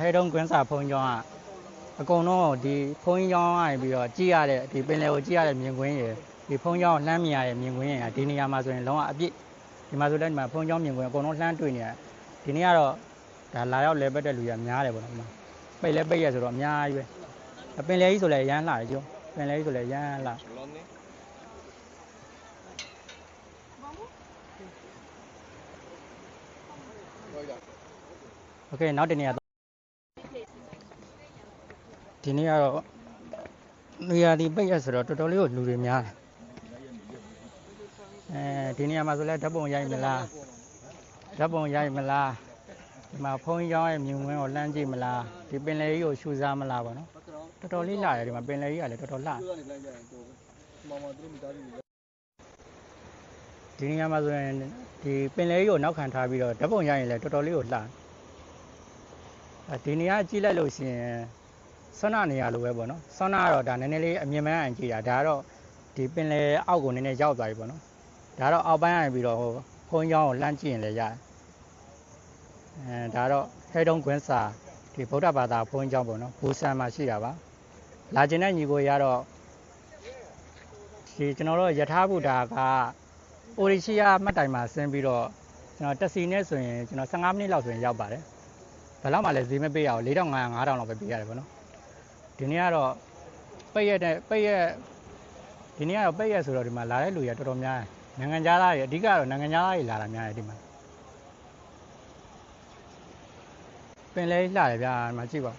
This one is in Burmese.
ဟဲတုံးကွင်းစာဖုံးကျောင်းကအကုန်လုံးဒီဖုံးကျောင်းကနေပြီးတော့ကြည့်ရတဲ့ဒီပင်လယ်ကိုကြည့်ရတဲ့မြင်ကွင်းရယ်ဒီဖုံးကျောင်းကိုလှမ်းမြင်ရတဲ့မြင်ကွင်းရယ်ဒီနေရာမှာဆိုရင်လုံးဝအပြည့်ဒီမှာဆိုလည်းဒီမှာဖုံးကျောင်းမြင်ကွင်းအကုန်လုံးလှမ်းတွေ့နေရဒီနေ့ကတော့ဒါလာရောက်လဲပတ်တဲ့လူရများတယ်ပေါ့နော်ဒီမှာပိတ်လဲပိတ်ရဆိုတော့အများကြီးပဲပင်လယ်ကြီးဆိုလည်းရမ်းလာတယ်ကျောပင်လယ်ကြီးဆိုလည်းရမ်းလာ โอเคနောက်တနေရာသွား ဒီနေ့ကတော့နေရာဒီပိတ်ရဆိုတော့တော်တော်လေးကိုလူတွေများတယ်အဲဒီနေရာမှာဆိုလဲဓာတ်ပုံရိုက်မလားဓာတ်ပုံရိုက်မလားဒီမှာဖုန်းကြောင်းရဲ့မြင်ကွင်းကိုလှမ်းကြည့်မလားဒီပင်လယ်ကြီးကိုရှူစားမလားပေါ့နော်တော်တော်လေးလာတယ်ဒီမှာပင်လယ်ကြီးကလည်းတော်တော်လှဒီနေရာမှာဆိုရင်ဒီပင်လယ်ကြီးကိုနောက်ခံထားပြီးတော့ဓာတ်ပုံရိုက်ရင်လည်းတော်တော်လေးကိုလှအဲဒီနေရာကြည့်လိုက်လို့ရှိရင် ဆွမ်းနာနေရာလိုပဲပေါ့နော်ဆွမ်းနာကတော့ဒါနည်းနည်းလေးအမြင်မှန်းအကြည့်တာဒါကတော့ဒီပင်လယ်အောက်ကိုနည်းနည်းရောက်သွားပြီပေါ့နော်ဒါတော့အောက်ပိုင်းကနေပြီးတော့ဟိုဖုံးကြောင်းကိုလှမ်းကြည့်ရင်လည်းရတယ်အဲဒါတော့ဟဲတုံးကွင်းစာဒီဗုဒ္ဓဘာသာဖုံးကြောင်းပေါ့နော်ဘူဆန်မှာရှိတာပါလာကျင်တဲ့ညီကိုရတော့ဒီကျွန်တော်တို့ယထာဘုဒ္ဓကအိုရီရှိယာမှတ်တိုင်မှာဆင်းပြီးတော့ကျွန်တော်တက်စီနဲ့ဆိုရင်ကျွန်တော်15မိနစ်လောက်ဆိုရင်ရောက်ပါတယ်ဘယ်လောက်မှလည်းဈေးမပေးရအောင်4500 5000လောက်ပဲပေးရတယ်ပေါ့နော် ဒီနေ့ကတော့ပိတ်ရက်တဲ့ပိတ်ရက်ဒီနေ့ကတော့ပိတ်ရက်ဆိုတော့ဒီမှာလာတဲ့လူတွေကတော်တော်များတယ်နိုင်ငံခြားသားတွေအဓိကတော့နိုင်ငံခြားသားတွေလာတာများတယ်ဒီမှာပင်လဲလှတယ်ဗျာဒီမှာကြည့်ပါ